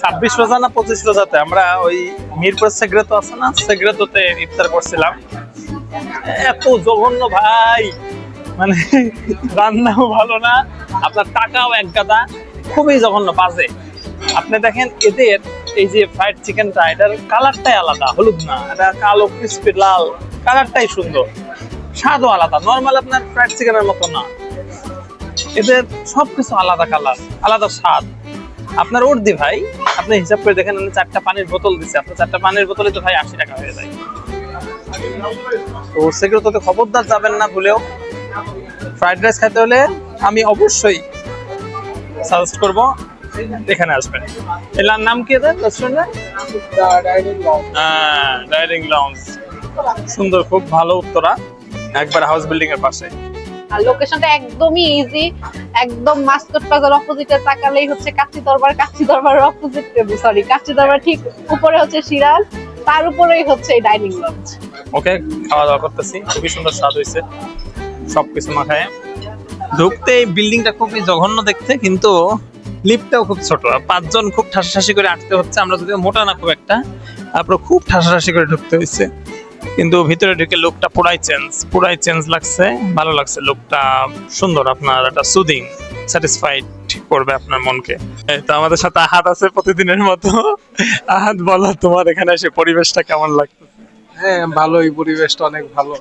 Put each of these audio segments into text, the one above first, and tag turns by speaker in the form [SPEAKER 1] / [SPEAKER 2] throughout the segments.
[SPEAKER 1] ছাব্বিশ রোজা না পঁচিশ রোজাতে? আমরা ওই মিরপুর সেগ্রেতো আছে না? সেগ্রেতোতে ইফতার করছিলাম। এত জঘন্য ভাই! মানে রান্নাও ভালো না, আপনার টাকাও এক গাদা, খুবই জঘন্য, বাজে। আপনি দেখেন, এদের এই যে ফ্রাইড চিকেনটা এটার কালারটাই আলাদা, হলুদ না, এটা কালো ক্রিস্পি লাল কালারটাই সুন্দর। স্বাদও আলাদা নর্মাল আপনার ফ্রাইড চিকেনের মতো না। এদের সবকিছু আলাদা কালার আলাদা স্বাদ। আপনার উর্দি ভাই, আপনি হিসাব করে দেখেন আমি চারটা পানির বোতল দিচ্ছে আপনার চারটা পানির বোতলে তো ভাই আশি টাকা হয়ে যায়। তো সেগুলো তো খবরদার যাবেন না ভুলেও। ফ্রাইড রাইস খেতে হলে আমি অবশ্যই সাজেস্ট করব, এখানে আসবেন। এলার নাম কি এদের রেস্টুরেন্টের ডাইনিং লঞ্চ সুন্দর, খুব ভালো উত্তরা, একবার হাউস বিল্ডিং এর পাশে।
[SPEAKER 2] আর লোকেশনটা একদমই ইজি একদম মাস্টার প্লাজার অপোজিটে তাকালেই হচ্ছে কাচ্চি দরবার কাচ্চি অপোজিট সরি কাচ্চি দরবার ঠিক উপরে হচ্ছে তার উপরেই হচ্ছে এই ডাইনিং লঞ্চ
[SPEAKER 1] ওকে খাওয়া দাওয়া করতেছি, খুবই সুন্দর স্বাদ হয়েছে, সবকিছু মাখায়। ঢুকতে এই বিল্ডিংটা খুবই জঘন্য দেখতে, কিন্তু লিফটটাও খুব ছোট পাঁচজন খুব ঠাসাঠাসি করে আটতে হচ্ছে, আমরা যদিও মোটা না খুব একটা তারপর খুব ঠাসাঠাসি করে ঢুকতে হয়েছে। কিন্তু ভিতরে ঢুকে লোকটা পুরাই চেঞ্জ পুরাই চেঞ্জ লাগছে ভালো লাগছে লোকটা সুন্দর আপনার একটা সুদিং স্যাটিসফাইড করবে আপনার মনকে। তো আমাদের সাথে আহাত আছে প্রতিদিনের মতো। আহাত বলো তোমার এখানে এসে পরিবেশটা কেমন লাগছে?
[SPEAKER 3] হ্যাঁ ভালোই পরিবেশটা অনেক ভালো।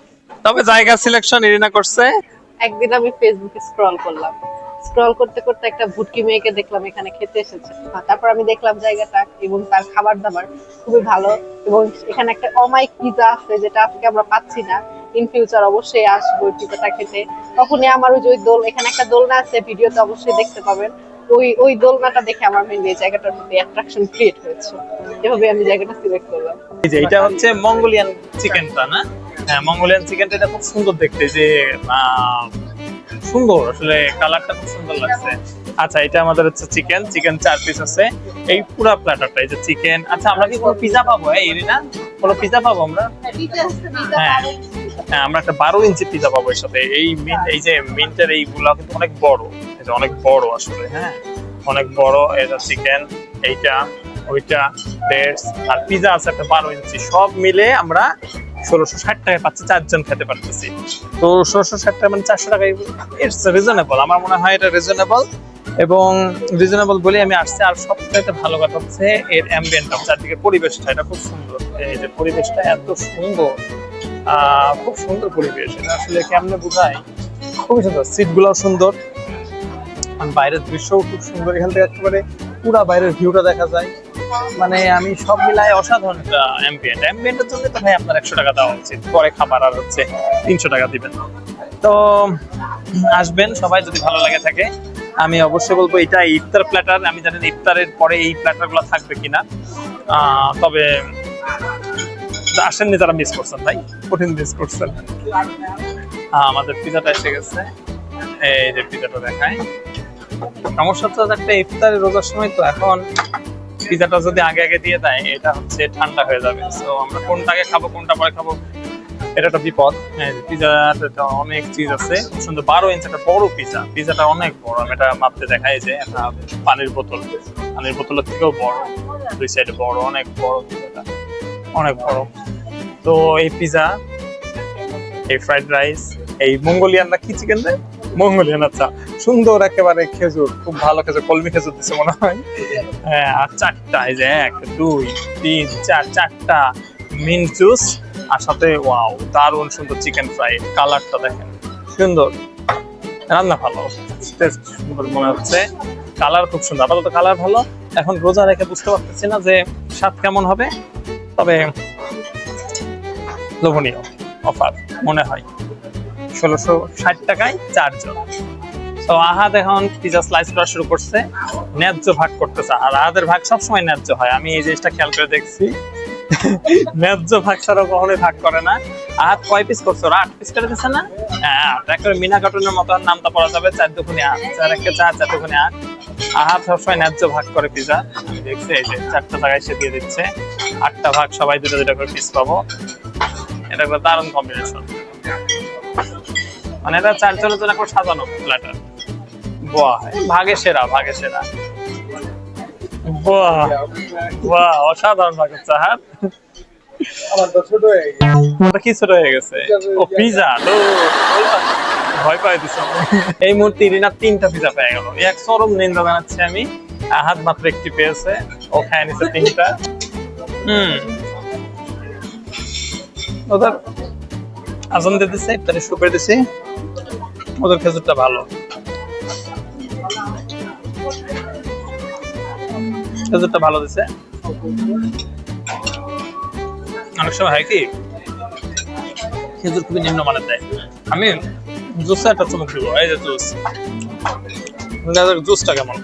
[SPEAKER 1] তবে জায়গা সিলেকশন ইরিনা করছে।
[SPEAKER 2] একদিন আমি ফেসবুকে স্ক্রল করলাম। স্ক্রল করতে করতে একটা ভুটকি মেয়েকে দেখলাম এখানে খেতে এসেছে। তারপর আমি দেখলাম জায়গাটা এবং তার খাবার দাবার খুবই ভালো এবং এখানে একটা অমাইক পিজা আছে যেটা আজকে আমরা পাচ্ছি না। ইন ফিউচার অবশ্যই আসব পিজাটা খেতে। তখনই আমার ওই যে দোল এখানে একটা দোলনা আছে, ভিডিওতে অবশ্যই দেখতে পাবেন। ওই ওই দোলনাটা দেখে আমার মেনলি জায়গাটার প্রতি অ্যাট্রাকশন ক্রিয়েট হয়েছে। এভাবে আমি জায়গাটা সিলেক্ট করলাম।
[SPEAKER 1] এই যে, এটা হচ্ছে মঙ্গোলিয়ান চিকেনটা, না? হ্যাঁ মঙ্গোলিয়ান চিকেনটা এটা খুব সুন্দর দেখতে যে সুন্দর, আসলে কালারটা খুব সুন্দর লাগছে। আচ্ছা এটা আমাদের হচ্ছে চিকেন চিকেন চার পিস আছে। এই পুরো প্ল্যাটারটা এই যে চিকেন আচ্ছা আমরা কি কোনো পিজা পাবো? কোনো পিজা পাবো আমরা? হ্যাঁ। হ্যাঁ আমরা একটা বারো ইঞ্চি পিজা পাবো এর সাথে। এই মিন্ট এই যে মিন্টের এইগুলো কিন্তু অনেক বড়। যে অনেক বড় আসলে হ্যাঁ। অনেক বড় এটা চিকেন এইটা, ওইটা আর পিজা আছে একটা বারো ইঞ্চি। সব মিলে আমরা ষোলোশো ষাট টাকায় পাচ্ছি, চারজন খেতে পারতেছি। তো ষোলোশো ষাট টাকা মানে চারশো টাকা ইটস রিজনেবল আমার মনে হয় এটা রিজনেবল এবং রিজনেবল বলে আমি আসছি। আর সবচাইতে ভালো কথা হচ্ছে, এর অ্যাম্বিয়েন্টটা চারদিকে পরিবেশটা। এটা খুব সুন্দর। এই পরিবেশটা এত সুন্দর। খুব সুন্দর পরিবেশ। এটা আসলে কেমনে বোঝায়? খুবই সুন্দর। সিট গুলাও সুন্দর বাইরের দৃশ্যও খুব সুন্দর। এখান থেকে একেবারে পুরা বাইরের ভিউটা দেখা যায়। মানে আমি সব মিলায় অসাধারণ একটা অ্যাম্বিয়েন্ট অ্যাম্বিয়েন্টের জন্য তো ভাই আপনার একশো টাকা দেওয়া উচিত। পরে খাবার আর হচ্ছে তিনশো টাকা দিবেন। তো, আসবেন সবাই যদি ভালো লাগে থাকে। আমি অবশ্যই বলব এটা ইফতার প্ল্যাটার আমি জানি ইফতারের পরে এই প্ল্যাটারগুলো থাকবে কিনা। তবে আসেননি যারা মিস করছেন ভাই। কঠিন মিস করছেন। আমাদের পিজাটা এসে গেছে। এই যে পিজাটা দেখায় সমস্যা তো একটা ইফতারের রোজার সময় তো এখন পিজাটা যদি আগে আগে দিয়ে দেয়, এটা হচ্ছে ঠান্ডা হয়ে যাবে। তো আমরা কোনটা আগে খাব, কোনটা পরে খাব, এটা একটা বিপদ। হ্যাঁ পিজাটা অনেক চিজ আছে। সুন্দর বারো ইঞ্চ একটা বড় পিজা পিজাটা অনেক বড়, আমি এটা মাপতে দেখাই যে একটা পানির বোতল। পানির বোতলের থেকেও বড়, দুই সাইডে বড়, অনেক বড় পিজাটা অনেক বড়। তো এই পিজা এই ফ্রাইড রাইস এই মঙ্গোলিয়ান না কি চিকেন দেয় মঙ্গোলিয়ান আচ্ছা সুন্দর একেবারে খেজুর, খুব ভালো খেজুর, কলমি খেজুর দিচ্ছে মনে হয়। হ্যাঁ আর চারটা, এই যে এক, দুই, তিন, চার, চারটা মিন্ট জুস, আর সাথে, ওয়াও, দারুণ সুন্দর চিকেন ফ্রাই, কালারটা দেখেন। সুন্দর। রান্না ভালো টেস্ট সুন্দর মনে হচ্ছে। কালার খুব সুন্দর, আপাতত কালার ভালো। এখন রোজা রেখে বুঝতে পারতেছি না যে স্বাদ কেমন হবে, তবে লোভনীয়, অফার, মনে হয়। ষোলোশো ষাট টাকায় চারজন। তো আহাদ এখন পিজা স্লাইস করা শুরু করছে। ন্যায্য ভাগ করতেছে। আর আহাদের ভাগ সবসময় ন্যায্য হয়। আমি এই জিনিসটা খেয়াল করে দেখছি। ন্যায্য ভাগ ছাড়া কখনোই ভাগ করে না। আহাত কয় পিস করছ? ওরা আট পিস করে দিচ্ছে না? হ্যাঁ আট। একটা মিনা কার্টুনের মতো নামটা পড়া যাবে চার দুখুনি আট। চার একে চার চার দুখুনি আট। আহাত সবসময় ন্যায্য ভাগ করে পিজা আমি দেখছি, এই যে চারটা জায়গায় সে দিয়ে দিচ্ছে। আটটা ভাগ সবাই দুটো দুটো করে পিস পাবো। এটা একটা দারুণ কম্বিনেশন মানে এটা চারজনের জন্য একবার সাজানো প্ল্যাটার বাহ ভাগে সেরা ভাগে সেরা। বাহ বাহ অসাধারণ ভাগের চাহার
[SPEAKER 3] আমার তো ছোট হয়ে
[SPEAKER 1] কি ছোট হয়ে গেছে। ও পিজা তো ভয় পাই দিছে। এই মুহূর্তে ইরিনা তিনটা পিজা পেয়ে গেল। এক চরম নিন্দা জানাচ্ছি আমি। আহাত মাত্র একটি পেয়েছে। ও খায় নিছে তিনটা। হুম। ওদের আজান দিয়ে দিছে ইফতারি শুরু দিছি। ওদের খেজুরটা ভালো। খেজুরটা ভালো দিছে। অনেক সময় হয় কি, খেজুর খুবই নিম্নমানের দেয়। আমি জুসে একটা চমক দিব, এই যে জুস। জুসটা কেমন?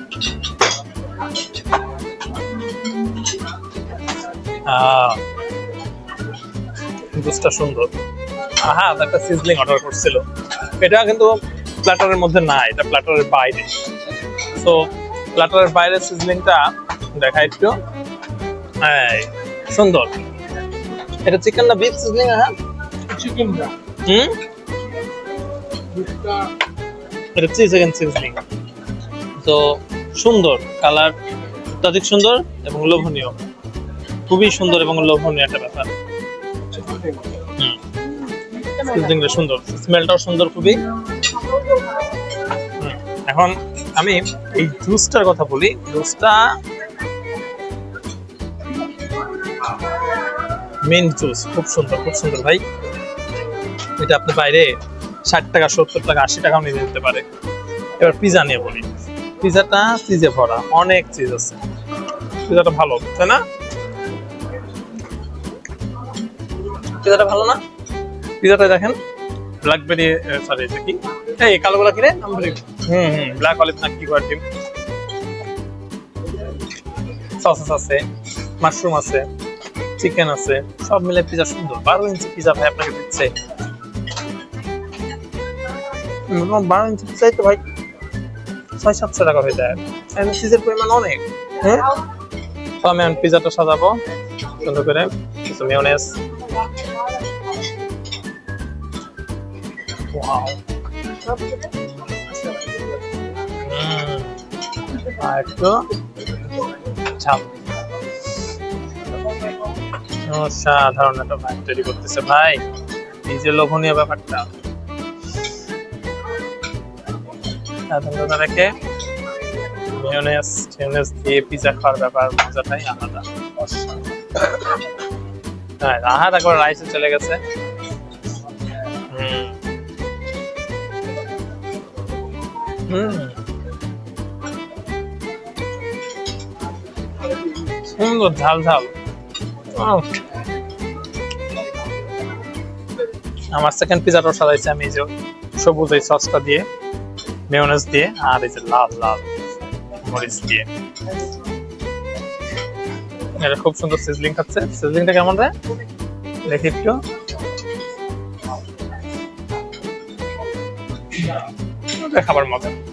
[SPEAKER 1] জুসটা সুন্দর। আহা একটা সিজলিং অর্ডার করছিল। এটা কিন্তু প্ল্যাটারের মধ্যে না এটা প্ল্যাটারের বাইরে। তো প্ল্যাটারের বাইরে সিজলিংটা দেখা একটু। এই, সুন্দর। এটা চিকেন না বিফ সিজলিং হ্যাঁ
[SPEAKER 3] চিকেন না।
[SPEAKER 1] হুম? এটা চিকেন সিজলিং তো সুন্দর। কালার অত্যাধিক সুন্দর এবং লোভনীয়। খুবই সুন্দর এবং লোভনীয় একটা ব্যাপার। হুম সুন্দর। স্মেলটাও সুন্দর খুবই। এখন আমি এই জুসটার কথা বলি। জুসটা মেন জুস খুব সুন্দর খুব সুন্দর ভাই। এটা আপনি বাইরে ষাট টাকা, সত্তর টাকা, আশি টাকাও নিয়ে যেতে পারে। এবার পিজা নিয়ে বলি। পিজাটা চিজে ভরা, অনেক চিজ আছে। পিজাটা ভালো, তাই না? পিজাটা ভালো না? পিজাটা দেখেন। ব্ল্যাকবেরি সরি এটা কি? এই কালো গোলা কিনে হুম হুম ব্ল্যাক অলিভ না কি করে সসেস আছে মাশরুম আছে চিকেন আছে সব মিলে পিজা সুন্দর। বারো ইঞ্চি পিজা ভাই আপনাকে দিচ্ছে। বারো ইঞ্চি পিজাই তো ভাই ছয় সাতশো টাকা হয়ে যায়। চিজের পরিমাণ অনেক। হ্যাঁ? তো আমি পিজাটা সাজাবো। সুন্দর করে কিছু মেয়নেস হুম আর অসাধারণ একটা ভাই তৈরি করতেছে ভাই। এই লোভনীয় ব্যাপারটা। খাওয়ার ব্যাপার মজাটাই রাইসে চলে গেছে হুম। সুন্দর ঝাল ঝাল। আমার সেকেন্ড পিজাটাও সাজাইছে আমি এই যে সবুজ এই সসটা দিয়ে মেয়োনেজ দিয়ে, আর এই যে লাল লাল মরিচ দিয়ে। এটা খুব সুন্দর সিজলিং খাচ্ছে। সিজলিংটা কেমন রে? দেখি একটু। খাবার মজা।